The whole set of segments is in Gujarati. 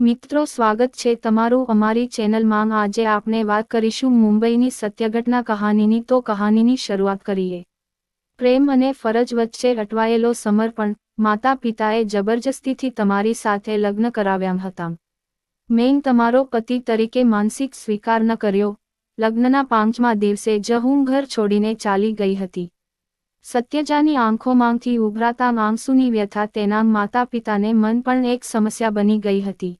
મિત્રો, સ્વાગત છે તમારું અમારી ચેનલમાં. આજે આપણે વાત કરીશું મુંબઈની સત્યઘટના કહાનીની. તો કહાનીની શરૂઆત કરીએ. પ્રેમ અને ફરજ વચ્ચે અટવાયેલો સમર્પણ માતા પિતાએ જબરજસ્તીથી તમારી સાથે લગ્ન કરાવ્યા હતા. મેઇન તમારો પતિ તરીકે માનસિક સ્વીકાર ન કર્યો. લગ્નના પાંચમા દિવસે જ હું ઘર છોડીને ચાલી ગઈ હતી. સત્યજાની આંખોમાંથી ઉભરાતા આંસુની વ્યથા તેના માતા પિતાને મન પણ એક સમસ્યા બની ગઈ હતી.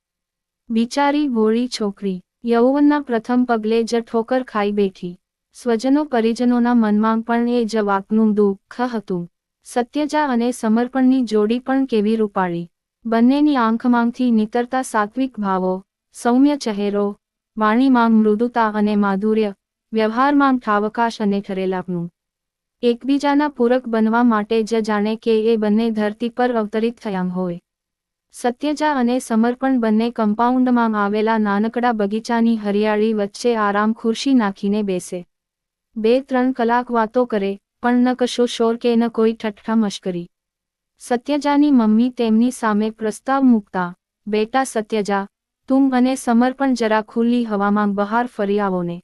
બિચારી ભોળી છોકરી, યૌવનના પ્રથમ પગલે જ ઠોકર ખાઈ બેઠી. સ્વજનો પરિજનોના મનમાં પણ એ જ વાકનું દુઃખ હતું. સત્યજા અને સમર્પણની જોડી પણ કેવી રૂપાળી. બંનેની આંખમાંથી નીતરતા સાત્વિક ભાવો, સૌમ્ય ચહેરો, વાણીમાં મૃદુતા અને માધુર્ય, વ્યવહારમાં ઠાવકાશ અને ઠરેલાપનું એકબીજાના પૂરક બનવા માટે જ જાણે કે એ બંને ધરતી પર અવતરિત થયા હોય. સત્યજા અને સમર્પણ બંને કમ્પાઉન્ડમાં આવેલા નાનકડા બગીચાની હરિયાળી વચ્ચે આરામ ખુરશી નાખીને બેસે. બે ત્રણ કલાક વાતો કરે, પણ ન કશો શોર કે ન કોઈ ઠઠ્ઠા મશ્કરી. સત્યજાની મમ્મી તેમની સામે પ્રસ્તાવ મૂકતા, બેટા સત્યજા, તું અને સમર્પણ જરા ખુલ્લી હવામાં બહાર ફરી આવો ને.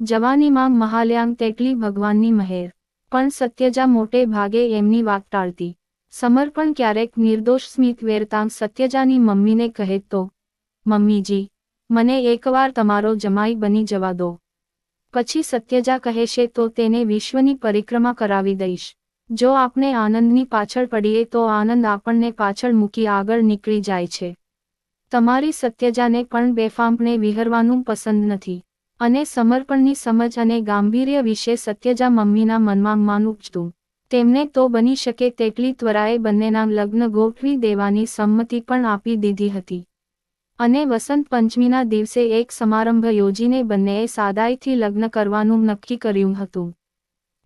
જવાનીમાં મહાલ્યાંગ તેટલી ભગવાનની મહેર. પણ સત્યજા મોટે ભાગે એમની વાત ટાળતી. સમર્પણ ક્યારેક નિર્દોષ સ્મિત વેરતામ સત્યજાની મમ્મીને કહે તો, મમ્મીજી, મને એકવાર તમારો જમાઈ બની જવા દો. પછી સત્યજા કહેશે તો તેને વિશ્વની પરિક્રમા કરાવી દઈશ. જો આપણે આનંદની પાછળ પડીએ તો આનંદ આપણને પાછળ મૂકી આગળ નીકળી જાય છે. તમારી સત્યજાને પણ બેફાંપને વિહરવાનું પસંદ નથી. અને સમર્પણની સમજ અને ગાંભીર્ય વિશે સત્યજા મમ્મીના મનમાં માન ઉપજતું તેમને તો બની શકે તેટલી ત્વરાએ બંનેના લગ્ન ગોઠવી દેવાની સંમતિ પણ આપી દીધી હતી. અને વસંત પંચમીના દિવસે એક સમારંભ યોજીને બંનેએ સાદાઈથી લગ્ન કરવાનું નક્કી કર્યું હતું.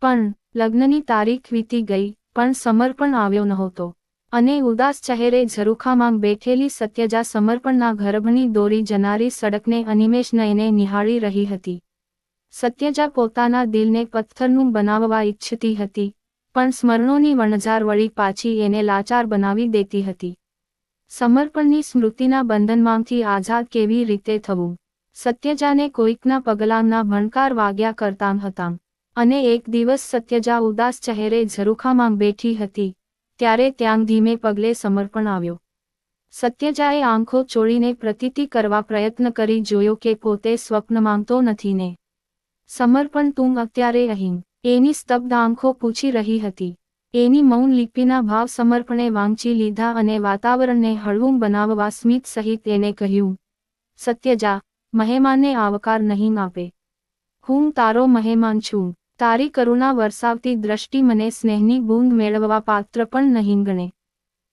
પણ લગ્નની તારીખ વીતી ગઈ, પણ સમર્પણ આવ્યો નહોતો. અને ઉદાસ ચહેરે ઝરૂખામાં બેઠેલી સત્યજા સમર્પણના ગર્ભની દોરી જનારી સડકને અનિમેશ નયને નિહાળી રહી હતી. સત્યજા પોતાના દિલને પથ્થરનું બનાવવા ઈચ્છતી હતી પણ સ્મરણોની વણઝાર વળી પાછી એને લાચાર બનાવી દેતી હતી. સમર્પણની સ્મૃતિના બંધનમાંથી આઝાદ કેવી રીતે થવું? સત્યજાને કોઈકના પગલાંના ભણકાર વાગ્યા કરતા હતા અને એક દિવસ સત્યજા ઉદાસ ચહેરે ઝરૂખામાં બેઠી હતી, ત્યારે ત્યાં ધીમે પગલે સમર્પણ આવ્યો. સત્યજાએ આંખો ચોળીને પ્રતીતિ કરવા પ્રયત્ન કરી જોયો કે પોતે સ્વપ્ન માંગતો નથી ને. સમર્પણ તું અત્યારે અહીં. એની સ્તબ્ધ આંખો પૂછી રહી હતી. એની મૌન લિપિના ભાવ સમર્પણે વાંચી લીધા અને વાતાવરણને હળવું બનાવવા સ્મિત સહિત એને કહ્યું, સત્યજા, મહેમાનને આવકાર નહીં આપે. હું તારો મહેમાન છું. તારી કરુણા વરસાવતી દ્રષ્ટિ મને સ્નેહની બૂંદ મેળવવા પાત્ર પણ નહીં ગણે.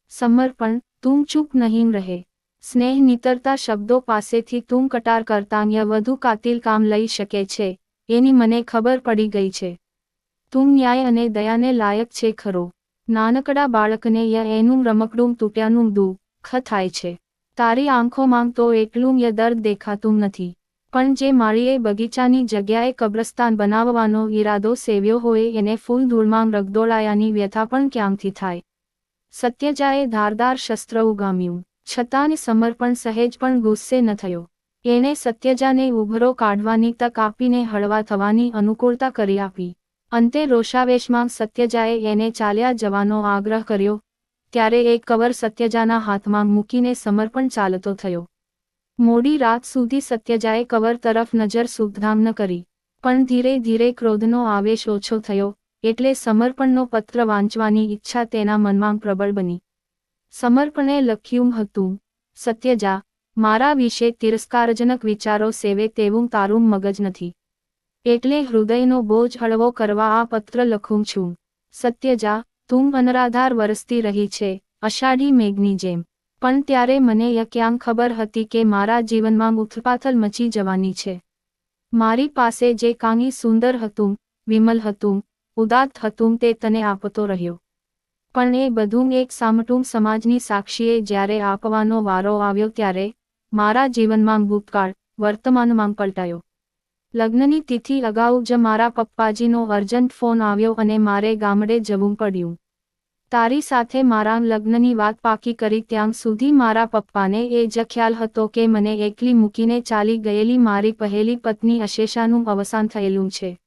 સમર્પણ, તું ચૂપ નહીં રહે. સ્નેહ નિતરતા શબ્દો પાસેથી તું કટાર કરતાંય વધુ કાતિલ કામ લઈ શકે છે. એની મને ખબર પડી ગઈ છે. તું ન્યાય અને દયાને લાયક છે ખરો. નાનકડા બાળકને ય એનું રમકડું તૂટ્યાનું દુઃખ થાય છે. તારી આંખોમાં તો એટલું ય દર્દ દેખાતું નથી. પણ જે માળીએ બગીચાની જગ્યાએ કબ્રસ્તાન બનાવવાનો ઈરાદો સેવ્યો હોય એને ફૂલ ધૂળમાં રગદોળાયાની વ્યથા પણ ક્યાંથી થાય? સત્યજાએ ધારદાર શસ્ત્ર ઉગામ્યું. છતાં સમર્પણ સહેજ પણ ગુસ્સે ન થયો. એણે સત્યજાને ઉભરો કાઢવાની તક આપીને હળવા થવાની અનુકૂળતા કરી આપી. અંતે રોષાવેશમાં સત્યજાએ એને ચાલ્યા જવાનો આગ્રહ કર્યો, ત્યારે એક કવર સત્યજાના હાથમાં મૂકીને સમર્પણ ચાલતો થયો. મોડી રાત સુધી સત્યજાએ કવર તરફ નજર સુધામ ન કરી, પણ ધીરે ધીરે ક્રોધનો આવેશ ઓછો થયો, એટલે સમર્પણનો પત્ર વાંચવાની ઈચ્છા તેના મનમાં પ્રબળ બની. સમર્પણે લખ્યું હતું, સત્યજા, મારા વિશે તિરસ્કારજનક વિચારો સેવે તેવું તારું મગજ નથી. એટલે હૃદયનો બોજ હળવો કરવા આ પત્ર લખું છું. સત્યજા, તું અનરાધાર વરસતી રહી છે, અષાઢી મેઘની જેમ. પણ ત્યારે મને યક્યાંગ ખબર હતી કે મારા જીવનમાં ઉથપાથલ મચી જવાની છે. મારી પાસે જે કાંગી સુંદર હતું, વિમલ હતું ઉદાત હતું તે તને આપતો રહ્યો. પણ એ બધું એક સામટું સમાજની સાક્ષીએ જ્યારે આપવાનો વારો આવ્યો ત્યારે મારા જીવનમાં ભૂતકાળ વર્તમાનમાં પલટાયો. લગ્નની તિથિ અગાઉ જ મારા પપ્પાજીનો અર્જન્ટ ફોન આવ્યો અને મારે ગામડે જવું પડ્યું. તારી સાથે મારા લગ્નની વાત પાકી કરી ત્યાં સુધી મારા પપ્પાને એ જ ખ્યાલ હતો કે મને એકલી મૂકીને ચાલી ગયેલી મારી પહેલી પત્ની અશેષાનું અવસાન થયેલું છે.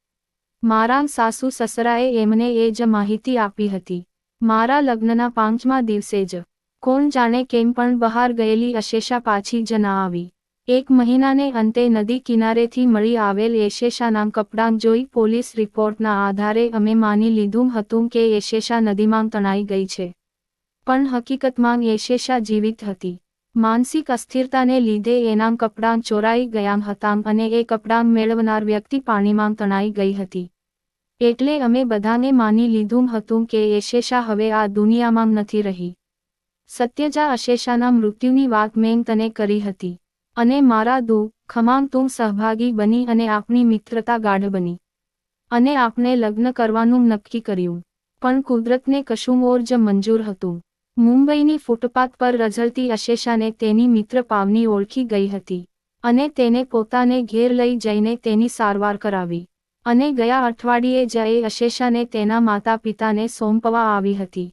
મારા સાસુ સસરાએ એમને એ જ માહિતી આપી હતી. મારા લગ્નના પાંચમા દિવસે જ. કોણ જાણે કેમ પણ બહાર ગયેલી અશેષા પાછી જ ના આવી. એક મહિનાને અંતે નદી કિનારેથી મળી આવેલ એશેષાના કપડાં જોઈ પોલીસ રિપોર્ટના આધારે અમે માની લીધું હતું કે એશેષા નદીમાં તણાઈ ગઈ છે. પણ હકીકતમાં એશેષા જીવિત હતી. માનસિક અસ્થિરતાને લીધે એના કપડાં ચોરાઈ ગયા હતા અને એ કપડાં મેળવનાર વ્યક્તિ પાણીમાં તણાઈ ગઈ હતી. એટલે અમે બધાને માની લીધું હતું કે એશેષા હવે આ દુનિયામાં નથી રહી. સત્યજા અશેષાના મૃત્યુની વાત મેં તને કરી હતી. અને મારા દુઃખમાં તું સહભાગી બની અને આપણી મિત્રતા ગાઢ બની. અને આપણે લગ્ન કરવાનું નક્કી કર્યું. પણ કુદરતને કશું ઓર જ મંજૂર હતું. મુંબઈની ફૂટપાથ પર રઝળતી અશેષાને તેની મિત્ર પાવની ઓળખી ગઈ હતી. અને તેને પોતાને ઘેર લઈ જઈને તેની સારવાર કરાવી. અને ગયા અઠવાડિયે જ એ અશેષાને તેના માતા પિતાને સોંપવા આવી હતી.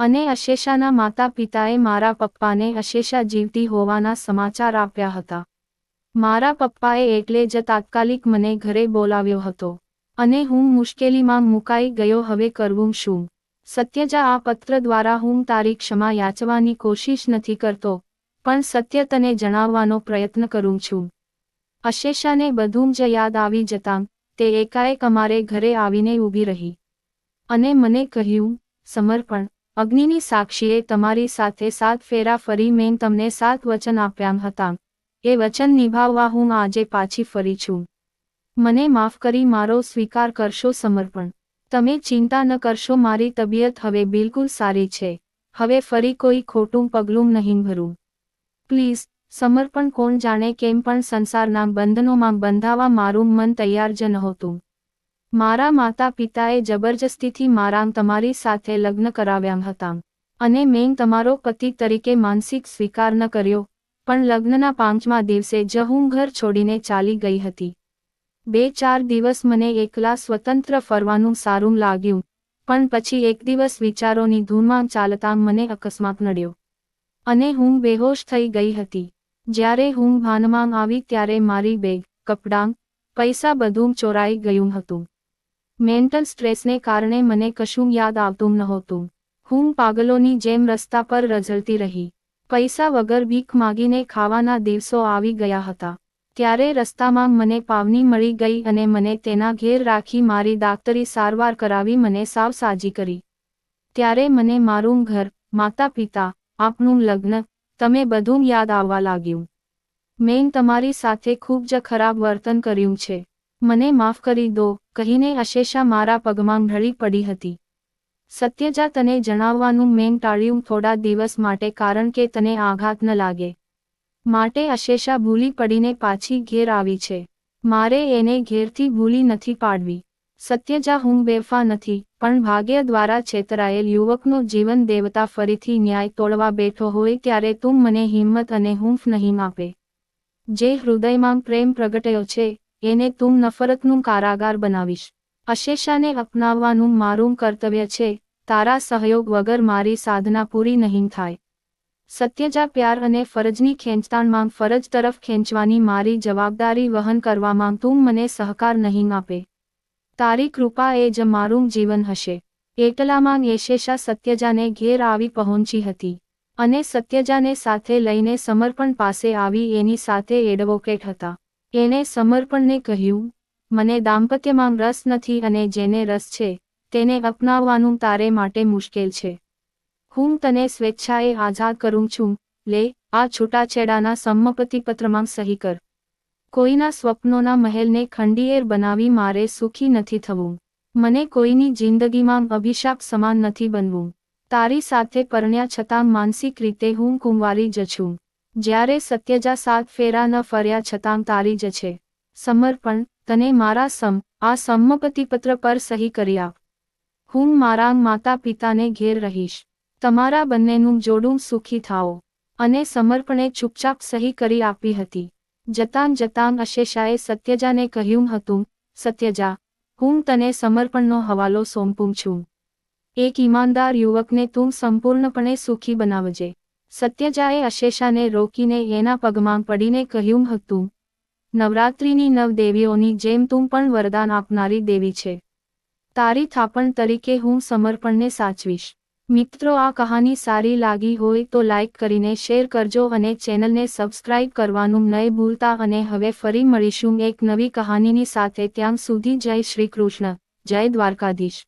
અને અશેષાના માતા પિતાએ મારા પપ્પાને અશેષા જીવતી હોવાના સમાચાર આપ્યા હતા. મારા પપ્પાએ એટલે જ તાત્કાલિક મને ઘરે બોલાવ્યો હતો અને હું મુશ્કેલીમાં મુકાઈ ગયો હવે કરવું શું? સત્યજા આ પત્ર દ્વારા હું તારી ક્ષમા યાચવાની કોશિશ નથી કરતો, પણ સત્ય તને જણાવવાનો પ્રયત્ન કરું છું. અશેષાને બધું જ યાદ આવી જતાં તે એકાએક અમારે ઘરે આવીને ઊભી રહી અને મને કહ્યું, સમર્પણ અગ્નિની સાક્ષીએ તમારી સાથે સાત ફેરા ફરી મેં તમને સાત વચન આપ્યા હતા. એ વચન નિભાવવા હું આજે પાછી ફરી છું. મને માફ કરી મારો સ્વીકાર કરશો સમર્પણ. તમે ચિંતા ન કરશો, મારી તબિયત હવે બિલકુલ સારી છે. હવે ફરી કોઈ ખોટું પગલું નહીં ભરું. પ્લીઝ, સમર્પણ કોણ જાણે કેમ પણ સંસારના બંધનોમાં બંધાવા મારું મન તૈયાર જ નહોતું. મારા માતા પિતાએ જબરજસ્તીથી મારા તમારી સાથે લગ્ન કરાવ્યા હતા અને મેં તમારો પતિ તરીકે માનસિક સ્વીકાર ન કર્યો, પણ લગ્નના પાંચમા દિવસે જ હું ઘર છોડીને ચાલી ગઈ હતી. બે ચાર દિવસ મને એકલા સ્વતંત્ર ફરવાનું સારું લાગ્યું, પણ પછી એક દિવસ વિચારોની ધૂનમાં ચાલતા મને અકસ્માત નડ્યો અને હું બેહોશ થઈ ગઈ હતી. જ્યારે હું ભાનમાં આવી ત્યારે મારી બેગ, કપડાં, પૈસા બધું ચોરાઈ ગયું હતું. મેન્ટલ સ્ટ્રેસને કારણે મને કશું યાદ આવતું નહોતું હું પાગલોની જેમ રસ્તા પર રઝળતી રહી. પૈસા વગર ભીખ માગીને ખાવાના દિવસો આવી ગયા હતા. ત્યારે રસ્તામાં મને પાવની મળી ગઈ અને મને તેના ઘેર રાખી મારી દાક્તરી સારવાર કરાવી મને સાવ સાજી કરી. ત્યારે મને મારું ઘર માતા પિતા આપનું લગ્ન, તમે બધું યાદ આવવા લાગ્યું. મેં તમારી સાથે ખૂબ જ ખરાબ વર્તન કર્યું છે. મને માફ કરી દો, કહીને અશેષા મારા પગમાં ઢળી પડી હતી. સત્યજા તને જણાવવાનું મેં ટાળ્યું થોડા દિવસ માટે કારણ કે તને આઘાત ન લાગે. માટે અશેષા ભૂલી પડીને પાછી ઘેર આવી છે. મારે એને ઘેરથી ભૂલી નથી પાડવી. સત્યજા હું બેફા નથી, પણ ભાગ્ય દ્વારા છેતરાયેલ યુવકનો જીવન દેવતા ફરીથી ન્યાય તોડવા બેઠો હોય ત્યારે તું મને હિંમત અને હુંફ નહીં આપે. જે હૃદયમાં પ્રેમ પ્રગટ્યો છે એને તું નફરતનું કારાગાર બનાવીશ. અશેષાને અપનાવવાનું મારું કર્તવ્ય છે, તારા સહયોગ વગર મારી સાધના પૂરી નહીં થાય. સત્યજા પ્યાર અને ફરજની ખેંચતાણમાં ફરજ તરફ ખેંચવાની મારી જવાબદારી વહન કરવામાં તું મને સહકાર નહીં આપે. તારી કૃપા એ જ મારું જીવન હશે. એટલામાં યશેષા સત્યજાને ઘેર આવી પહોંચી હતી અને સત્યજાને સાથે લઈને સમર્પણ પાસે આવી એની સાથે એડવોકેટ હતા. એણે સમર્પણને કહ્યું, મને દાંપત્યમાં રસ નથી અને જેને રસ છે, તેને અપનાવવાનું તારે માટે મુશ્કેલ છે. હું તને સ્વેચ્છાએ આઝાદ કરું છું, લે, આ છૂટાછેડાના સંમપતિપત્રમાં સહી કર. કોઈના સ્વપ્નોના મહેલને ખંડીએર બનાવી મારે સુખી નથી થવું. મને કોઈની જિંદગીમાં અભિશાપ સમાન નથી બનવું. તારી સાથે પરણ્યા છતાં માનસિક રીતે હું કુંવારી જ છું. જ્યારે સત્યજા સાત ફેરા ન ફર્યા છતાં તારી જ છે. સમર્પણ, તને મારા સમ, આ સંમપતિપત્ર પર સહી કરી આપ. હું મારા માતા પિતાને ઘેર રહીશ. તમારા બંનેનું જોડું સુખી થાઓ. અને સમર્પણે ચૂપચાપ સહી કરી આપી હતી. જતાં જતાં અશેષાએ સત્યજાને કહ્યું હતું, સત્યજા, હું તને સમર્પણનો હવાલો સોંપું છું. એક ઈમાનદાર યુવકને તું સંપૂર્ણપણે સુખી બનાવજે. સત્યજાએ અશેષાને રોકીને એના પગમાં પડીને કહ્યું હતું, નવરાત્રિની નવ દેવીઓની જેમ તું પણ વરદાન આપનારી દેવી છે. તારી થાપણ તરીકે હું સમર્પણને સાચવીશ. મિત્રો, આ કહાની સારી લાગી હોય તો લાઇક કરીને શેર કરજો અને ચેનલને સબસ્ક્રાઇબ કરવાનું નહીં ભૂલતા અને હવે ફરી મળીશું એક નવી કહાનીની સાથે. ત્યાં સુધી જય શ્રી કૃષ્ણ. જય દ્વારકાધીશ.